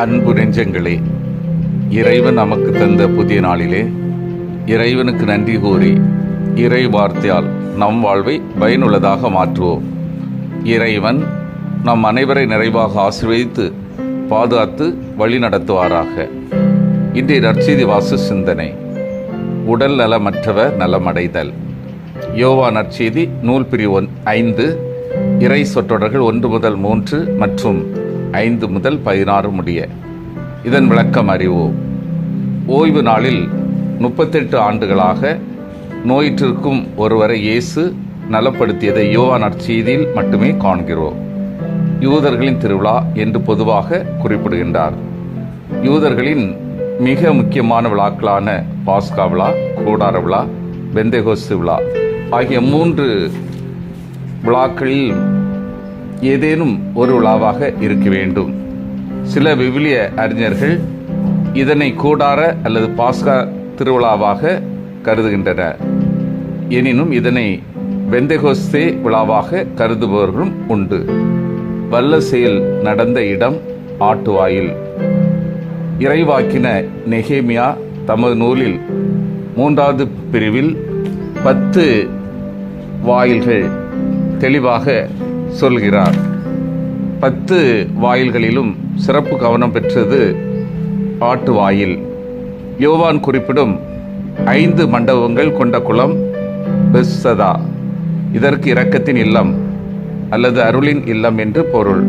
அன்பு நெஞ்சங்களே இறைவன் நமக்கு தந்த புதிய நாளிலே இறைவனுக்கு நன்றி கூறி இறை வார்த்தையால் நம் வாழ்வை பயனுள்ளதாக மாற்றுவோம். இறைவன் நம் அனைவரை நிறைவாக ஆசீர்வதித்து பாதுகாத்து வழி நடத்துவாராக. இன்றைய நற்செய்தி வாசு சிந்தனை உடல் நலமற்றவர் நலமடைதல். யோவா நற்செய்தி நூல் பிரிவு ஒன் ஐந்து இறை சொற்றொடர்கள் ஒன்று முதல் மூன்று மற்றும் ஐந்து முதல் பதினாறு முடிய. இதன் விளக்கம் அறிவோம். ஓய்வு நாளில் முப்பத்தெட்டு ஆண்டுகளாக நோயிற்றிருக்கும் ஒருவரை இயேசு நலப்படுத்தியதை யோவா செய்தியில் மட்டுமே காண்கிறோம். யூதர்களின் திருவிழா என்று பொதுவாக குறிப்பிடுகின்றார். யூதர்களின் மிக முக்கியமான விழாக்களான பாஸ்கா விழா கூடார விழா பெந்தேகோஸ்து விழா ஆகிய மூன்று விழாக்களில் ஏதேனும் ஒரு விழாவாக இருக்க வேண்டும். சில விவிலிய அறிஞர்கள் இதனை கூடார அல்லது பாஸ்கா திருவிழாவாக கருதுகின்றனர் எனினும் இதனை பெந்தகோஸ்தே விழாவாக கருதுபவர்களும் உண்டு. வல்ல செயல் நடந்த இடம் ஆட்டுவாயில். இறைவாக்கின நெகேமியா தமது நூலில் மூன்றாவது பிரிவில் பத்து வாயில்கள் தெளிவாக சொல்கிறார். பத்து வாயில்களிலும் சிறப்பு கவனம் பெற்றது ஆட்டு வாயில். யோவான் குறிப்பிடும் ஐந்து மண்டபங்கள் கொண்ட குளம் பெஸ்ஸதா இதற்கு இரக்கத்தின் இல்லம் அல்லது அருளின் இல்லம் என்று பொருள்.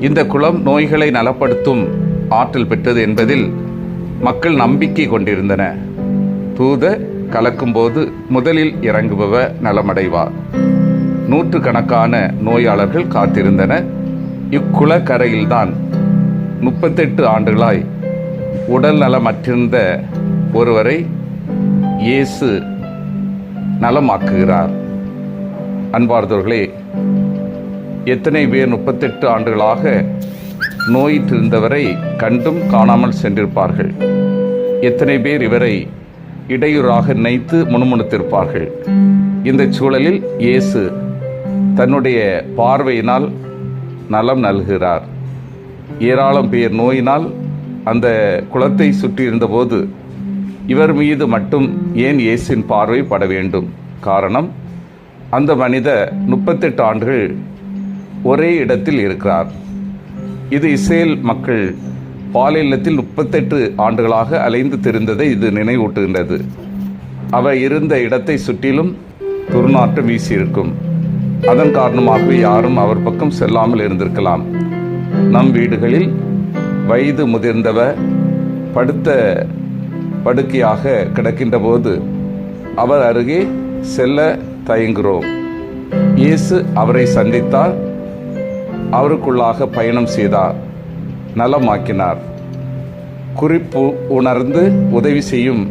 இந்த குளம் நோய்களை நலப்படுத்தும் ஆற்றல் பெற்றது என்பதில் மக்கள் நம்பிக்கை கொண்டிருந்தன. தூத கலக்கும்போது முதலில் இறங்குபவ நலமடைவார். நூற்றுக்கணக்கான நோயாளர்கள் காத்திருந்தனர் இக்குளக்கரையில்தான் முப்பத்தெட்டு ஆண்டுகளாய் உடல் நலமற்றிருந்த ஒருவரை இயேசு நலமாக்குகிறார். அன்பார்ந்தவர்களே எத்தனை பேர் முப்பத்தெட்டு ஆண்டுகளாக நோயிற்றிருந்தவரை கண்டும் காணாமல் சென்றிருப்பார்கள். எத்தனை பேர் இவரை இடையூறாக நினைத்து முணுமுணுத்திருப்பார்கள். இந்த சூழலில் இயேசு தன்னுடைய பார்வையினால் நலம் நல்கிறார். ஏராளம் பேர் நோயினால் அந்த குளத்தை சுற்றியிருந்தபோது இவர் மீது மட்டும் ஏன் இயேசின் பார்வை பட வேண்டும்? காரணம் அந்த மனித முப்பத்தெட்டு ஆண்டுகள் ஒரே இடத்தில் இருக்கிறார். இது இஸ்ரேல் மக்கள் பாலியலத்தில் முப்பத்தெட்டு ஆண்டுகளாக அலைந்து திரிந்ததை இது நினைவூட்டுகின்றது. அவர் இருந்த இடத்தை சுற்றிலும் துர்நாற்றம் வீசியிருக்கும். அதன் காரணமாகவே யாரும் அவர் பக்கம் செல்லாமல் இருந்திருக்கலாம். நம் வீடுகளில் வயது முதிர்ந்தவர் படுத்த படுக்கையாக கிடக்கின்ற போது அவர் அருகே செல்ல தயங்குகிறோம். இயேசு அவரை சந்தித்தார். அவருக்குள்ளாக பயணம் செய்தார். நலமாக்கினார். குறிப்பு உணர்ந்து உதவி செய்யும்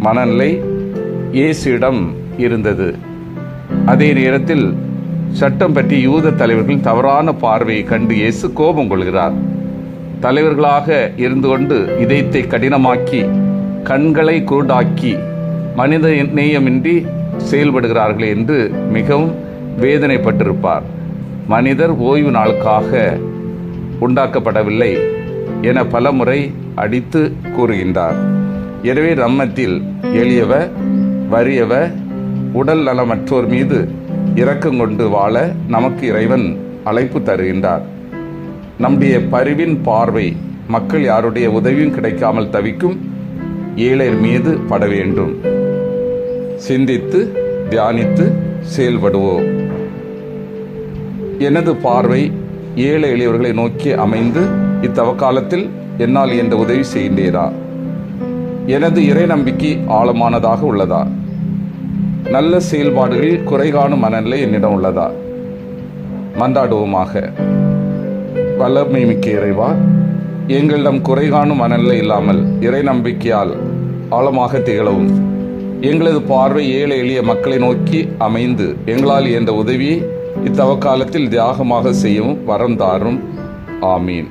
மனநிலை இயேசுவிடம் இருந்தது. அதே நேரத்தில் சட்டம் பற்றி யூத தலைவர்கள் தவறான பார்வையை கண்டு இயேசு கோபம் கொள்கிறார். தலைவர்களாக இருந்து கொண்டு இதயத்தை கடினமாக்கி கண்களை குருடாக்கி மனித நேயமின்றி செயல்படுகிறார்கள் என்று மிகவும் வேதனைப்பட்டிருப்பார். மனிதர் ஓய்வு நாளுக்காக உண்டாக்கப்படவில்லை என பலமுறை அடித்து கூறுகின்றார். எனவே நம்மத்தில் எளியவ வறியவ உடல் நலமற்றோர் மீது இரக்கம் கொண்டு வாழ நமக்கு இறைவன் அழைப்பு தருகின்றார். நம்முடைய பரிவின் பார்வை மக்கள் யாருடைய உதவியும் கிடைக்காமல் தவிக்கும் ஏழையர் மீது பட வேண்டும். சிந்தித்து தியானித்து செயல்படுவோம். எனது பார்வை ஏழை எளியவர்களை நோக்கி அமைந்து இத்தவக்காலத்தில் என்னால் என்ற உதவி செய்கின்றேரா எனது இறை நம்பிக்கை ஆழமானதாக உள்ளதா? நல்ல செயல்பாடுகளில் குறைகாணும் மனநிலை என்னிடம் உள்ளதா? மன்றாடுவோமாக வல்லமை மிக்க இறைவா எங்களிடம் குறைகாணும் மனநிலை இல்லாமல் இறை நம்பிக்கையால் ஆழமாக திகழவும். எங்களது பார்வை ஏழை எளிய மக்களை நோக்கி அமைந்து எங்களால் என்ற உதவியை இத்தவக்காலத்தில் தியாகமாக செய்யவும் வரம் தாரும். ஆமீன்.